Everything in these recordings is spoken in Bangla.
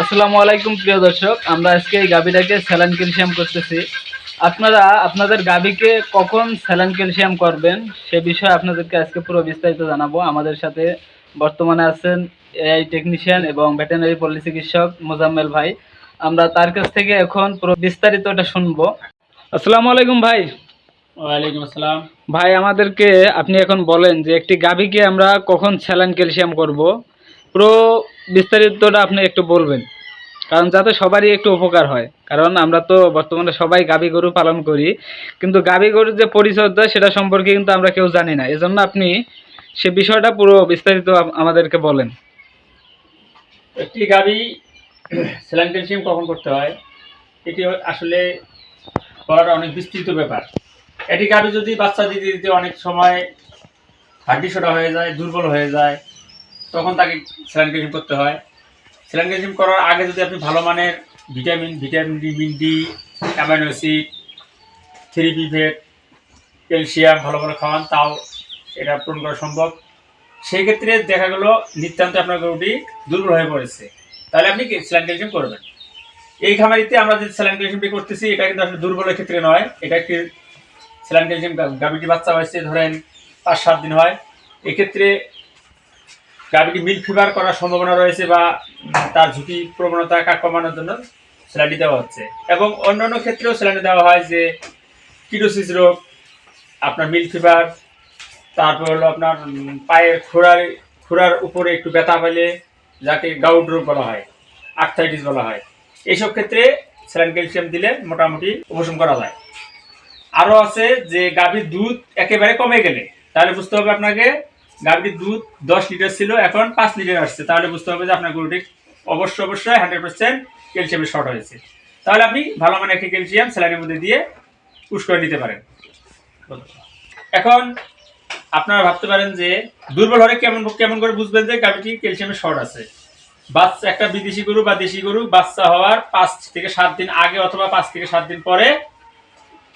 আসসালামু আলাইকুম প্রিয় দর্শক আমরা আজকে এই গাভীটাকে স্যালান ক্যালসিয়াম করতেছি। আপনারা আপনাদের গাভীকে কখন স্যালান ক্যালসিয়াম করবেন সে বিষয়ে আপনাদেরকে আজকে পুরো বিস্তারিত জানাব। আমাদের সাথে বর্তমানে আছেন এআই টেকনিশিয়ান এবং ভেটেনারি পল্লী চিকিৎসক মোজাম্মেল ভাই। আমরা তার কাছ থেকে এখন পুরো বিস্তারিতটা শুনব। আসসালামু আলাইকুম ভাই। ওয়ালাইকুম আসসালাম। ভাই আমাদেরকে আপনি এখন বলেন যে একটি গাভীকে আমরা কখন স্যালান ক্যালসিয়াম করব। পুরো বিস্তারিতটা আপনি একটু বলবেন। কারণ যাতে সবারই একটু উপকার হয়। কারণ আমরা তো বর্তমানে সবাই গাভী গরু পালন করি। কিন্তু গাভী গরুর যে পরিচর্যা, সেটা সম্পর্কে কিন্তু আমরা কেউ জানি না। এজন্য আপনি সে বিষয়টা পুরো বিস্তারিত আমাদেরকে বলেন। একটি গাবি স্যালাইন কখন করতে হয়? এটি আসলে করাটা অনেক বিস্তৃত ব্যাপার। এটি গাবি যদি বাচ্চা দিতে দিতে অনেক সময় হাড্ডি সোটা হয়ে যায়, দুর্বল হয়ে যায় তখন তাকে স্যালাইন ক্যালসিয়াম করতে হয়। স্যালাইন ক্যালসিয়াম করার আগে যদি আপনি ভালো মানের ভিটামিন ভিটামিন ডি, মিন ডি, অ্যামাইনো অ্যাসিড, থ্রি পিভেট ক্যালসিয়াম ভালো ভালো খাওয়ান, তাও এটা পূরণ করা সম্ভব। সেই ক্ষেত্রে দেখা গেল নিত্যান্ত আপনার গরুটি দুর্বল হয়ে পড়েছে। তাহলে আপনি স্যালাইন ক্যালসিয়াম করবেন? এই খামারিতে আমরা যে স্যালাইন ক্যালসিয়ামটি করতেছি, এটা কিন্তু আসলে দুর্বলের ক্ষেত্রে নয়। এটা একটি স্যালাইন ক্যালসিয়াম গাভীটি বাচ্চা হয়েছে, ধরেন পাঁচ সাত দিন হয়। এক্ষেত্রে গাভীটি মিল্ক ফিভার করার সম্ভাবনা রয়েছে বা তার ঝুঁকি প্রবণতা কমানোর জন্য স্যালাইনটি দেওয়া হচ্ছে। এবং অন্যান্য ক্ষেত্রেও স্যালাইন দেওয়া হয় যে কিডোসিস রোগ, আপনার মিল্ক ফিভার তারপর হলো আপনার পায়ের খোড়ার খোড়ার উপরে একটু ব্যথা পেলে যাকে গাউড রোগ বলা হয় আর্থাইটিস বলা হয় এইসব ক্ষেত্রে স্যালাইন ক্যালসিয়াম দিলে মোটামুটি উপশম করা যায়। আরও আছে যে গাভীর দুধ একেবারে কমে গেলে, তাহলে বুঝতে হবে আপনাকে গাভীর দুধ দশ লিটার ছিল, এখন পাঁচ লিটার আসছে। তাহলে বুঝতে হবে যে আপনার গরুটি অবশ্যই অবশ্যই হান্ড্রেড পার্সেন্ট ক্যালসিয়ামের শর্ট হয়েছে। তাহলে আপনি ভালো মানের একটি ক্যালসিয়াম স্যালাইনের মধ্যে দিয়ে পুশ করে নিতে পারেন। এখন আপনারা ভাবতে পারেন যে দুর্বল হলে কেমন কেমন করে বুঝবেন যে গাভীটি ক্যালসিয়ামের শর্ট আছে? বাচ্চা একটা বিদেশি গরু বা দেশি গরু বাচ্চা হওয়ার পাঁচ থেকে সাত দিন আগে অথবা পাঁচ থেকে সাত দিন পরে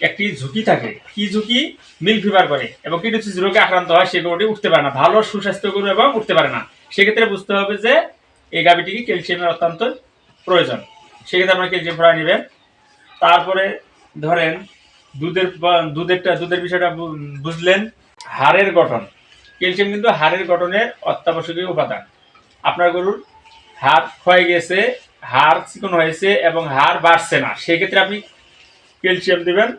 একটি ঝুঁকি থাকে। কি ঝুঁকি? মিল ফিভার করে। এবং কিডোসিস রোগে আক্রান্ত হয়, সে গরুটি উঠতে পারে না। ভালো সুস্বাস্থ্য গরু এবং উঠতে পারে না। সেক্ষেত্রে বুঝতে হবে যে এই গাভীটিকে ক্যালসিয়ামের অত্যন্ত প্রয়োজন। সেক্ষেত্রে আপনারা ক্যালসিয়াম ফ্রাই নেবেন। তারপরে ধরেন দুধের দুধেরটা, দুধের বিষয়টা বুঝলেন। হাড়ের গঠন। ক্যালসিয়াম কিন্তু হাড়ের গঠনের অত্যাবশ্যকীয় উপাদান। আপনার গরুর হাড় ক্ষয়ে গেছে, হাড় চিকন হয়েছে এবং হাড় বাড়ছে না। সেক্ষেত্রে আপনি ক্যালসিয়াম দেবেন,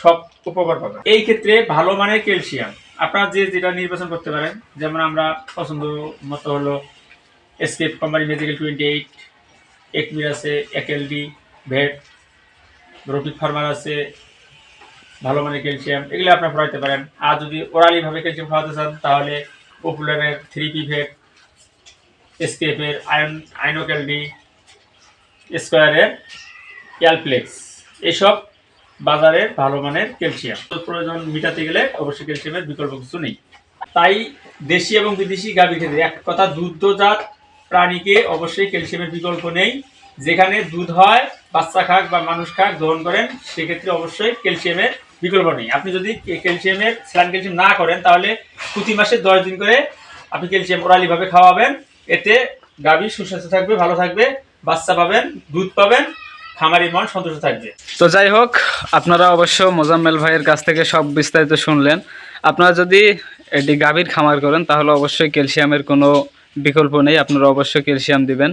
সব উপকার পাবেন। এই ক্ষেত্রে ভালো মানের ক্যালসিয়াম। আপনারা যে যেটা নির্বাচন করতে পারেন, যেমন আমরা পছন্দ মতো হলো escape company medical twenty eight একমির আছে একেলডি ভেট রফিক ফার্মার আছে, ভালো মানের ক্যালসিয়াম, এগুলো আপনারা খাওয়াতে পারেন। আর যদি ওরালি ভাবে ক্যালসিয়াম খাওয়াতে চান, তাহলে পপুলারের থ্রি পি ভেট এসকেপের আয়ন আইনোক্যালডি স্কোয়ারের ক্যালপ্লেক্স এসব বাজারের ভালো মানের ক্যালসিয়াম। প্রয়োজন মিটাতে গেলে অবশ্যই ক্যালসিয়ামের বিকল্প কিছু নেই। তাই দেশি এবং বিদেশি গাভী ক্ষেত্রে এক কথা দুগ্ধজাত প্রাণীকে অবশ্যই ক্যালসিয়ামের বিকল্প নেই। যেখানে দুধ হয়, বাচ্চা খাক বা মানুষ খাক গ্রহণ করেন, সেক্ষেত্রে অবশ্যই ক্যালসিয়ামের বিকল্প নেই। আপনি যদি ক্যালসিয়ামের স্যালাইন ক্যালসিয়াম না করেন, তাহলে প্রতি মাসে দশ দিন করে আপনি ক্যালসিয়াম ওরালিভাবে খাওয়াবেন। এতে গাভী সুস্বাস্থ্য থাকবে, ভালো থাকবে, বাচ্চা পাবেন, দুধ পাবেন মন সন্তুষ্ট থাকবে। তো যাই হোক, আপনারা অবশ্য মোজাম্মেল ভাইয়ের কাছ থেকে সব বিস্তারিত শুনলেন। আপনারা যদি এটি গাভীর খামার করেন, তাহলে অবশ্যই ক্যালসিয়ামের কোনো বিকল্প নেই। আপনারা অবশ্যই ক্যালসিয়াম দিবেন।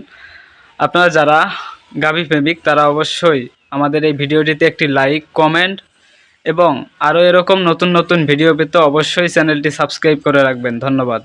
আপনারা যারা গাভী প্রেমিক তারা অবশ্যই আমাদের এই ভিডিওটিতে একটি লাইক, কমেন্ট এবং আরও এরকম নতুন নতুন ভিডিও পেতে অবশ্যই চ্যানেলটি সাবস্ক্রাইব করে রাখবেন। ধন্যবাদ।